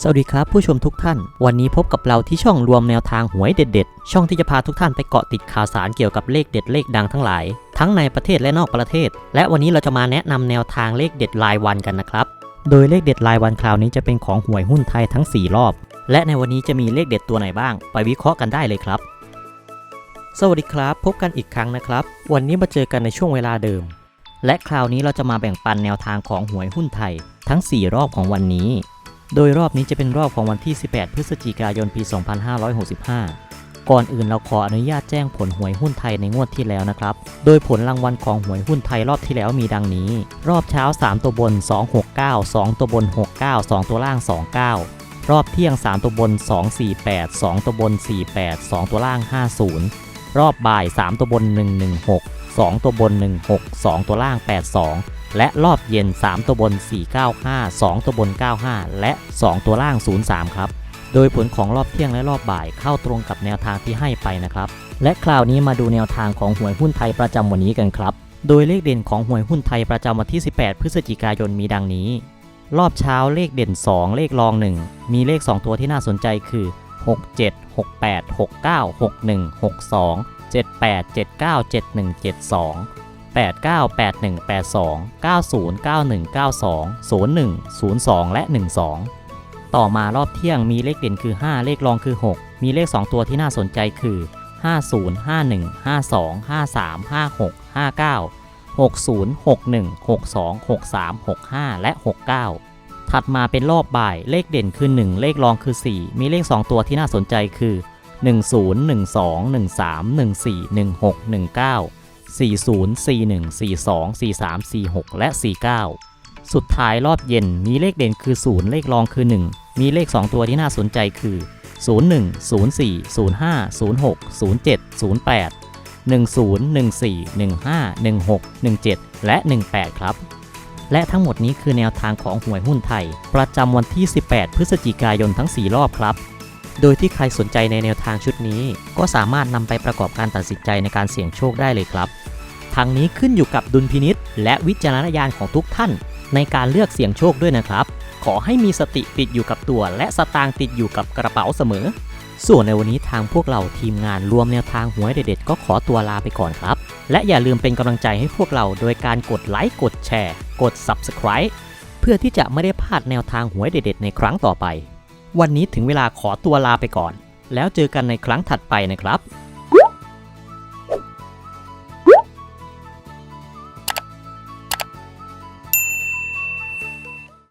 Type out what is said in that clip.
สวัสดีครับผู้ชมทุกท่าน วันนี้พบกับเราที่ช่องรวมแนวทางหวยเด็ดๆ ช่องที่จะพาทุกท่านไปเกาะติดข่าวสารเกี่ยวกับเลขเด็ดเลขดังทั้งหลาย ทั้งในประเทศและนอกประเทศ และวันนี้เราจะมาแนะนำแนวทางเลขเด็ดรายวันกันนะครับ โดยเลขเด็ดรายวันคราวนี้จะเป็นของหวยหุ้นไทยทั้ง 4 รอบ และในวันนี้จะมีเลขเด็ดตัวไหนบ้าง ไปวิเคราะห์กันได้เลยครับ สวัสดีครับ พบกันอีกครั้งนะครับ วันนี้มาเจอกันในช่วงเวลาเดิม และคราวนี้เราจะมาแบ่งปันแนวทางของหวยหุ้นไทย ทั้ง 4 รอบของวันนี้ โดยรอบนี้จะเป็นรอบของวันที่ 18 พฤศจิกายน ปี 2565 ก่อนอื่นเราขออนุญาตแจ้งผลหวยหุ้นไทยในงวดที่แล้วนะครับ โดยผลรางวัลของหวยหุ้นไทยรอบที่แล้วมีดังนี้ รอบเช้า 3 ตัวบน 269 2 ตัวบน 69 2 ตัวล่าง 29 รอบเที่ยง 3 ตัวบน 248 2 ตัวบน 48 2 ตัวล่าง 50 รอบบ่าย 3 ตัวบน 116 2 ตัวบน 16 2 ตัวล่าง 82 และรอบเย็น 3 ตัวบน 495 2 ตัวบน 95 และ 2 ตัวล่าง 03 ครับ โดยผลของรอบเที่ยงและรอบบ่ายเข้าตรงกับแนวทางที่ให้ไปนะครับ และคราวนี้มาดูแนวทางของหวยหุ้นไทยประจำวันนี้กันครับ โดยเลขเด่นของหวยหุ้นไทยประจำวันที่ 18 พฤศจิกายนมีดังนี้ รอบเช้าเลขเด่น 2 เลขรอง 1 มีเลข 2 ตัวที่น่าสนใจคือ 67 68 69 61 62 78 79 71 72 89 81 82 90 91 92 01 02 และ 12 ต่อมารอบเที่ยงมีเลขเด่นคือ 5 เลขรองคือ 6 มีเลข 2 ตัวที่น่าสนใจคือ 50 51 52 53 56 59 60 61 62 63 65 และ 69 ถัดมาเป็นรอบบ่ายเลขเด่นคือ 1 เลขรองคือ 4 มีเลข 2 ตัวที่น่าสนใจคือ 10 12 13 14 16 19 40 41 42 43 46 และ 49 สุดท้ายรอบเย็นมีเลขเด่นคือ 0 เลขรองคือ 1 มีเลข 2 ตัวที่น่าสนใจคือ 01 04 05 06 07 08 10 14 15 16 17 และ 18 ครับ และทั้งหมดนี้คือแนวทางของหวยหุ้นไทย ประจำวันที่ 18 พฤศจิกายนทั้ง 4 รอบครับ โดยที่ใครสนใจในแนวทางชุดนี้ ก็สามารถนำไปประกอบการตัดสินใจในการเสี่ยงโชคได้เลยครับทางนี้ขึ้นอยู่กับดุลพินิษและวิจารณญาณของทุกท่าน ในการเลือกเสี่ยงโชคด้วยนะครับ ขอให้มีสติติดอยู่กับตัว และสตางค์ติดอยู่กับกระเป๋าเสมอ ส่วนในวันนี้ทางพวกเราทีมงานรวมแนวทางหวยเด็ดๆก็ขอตัวลาไปก่อนครับ และอย่าลืมเป็นกำลังใจให้พวกเราโดยการกดไลค์กดแชร์ กด Subscribe เพื่อที่จะไม่ได้พลาดแนวทางหวยเด็ดๆในครั้งต่อไป วันนี้ถึงเวลาขอตัวลาไปก่อน แล้วเจอกันในครั้งถัดไปนะครับ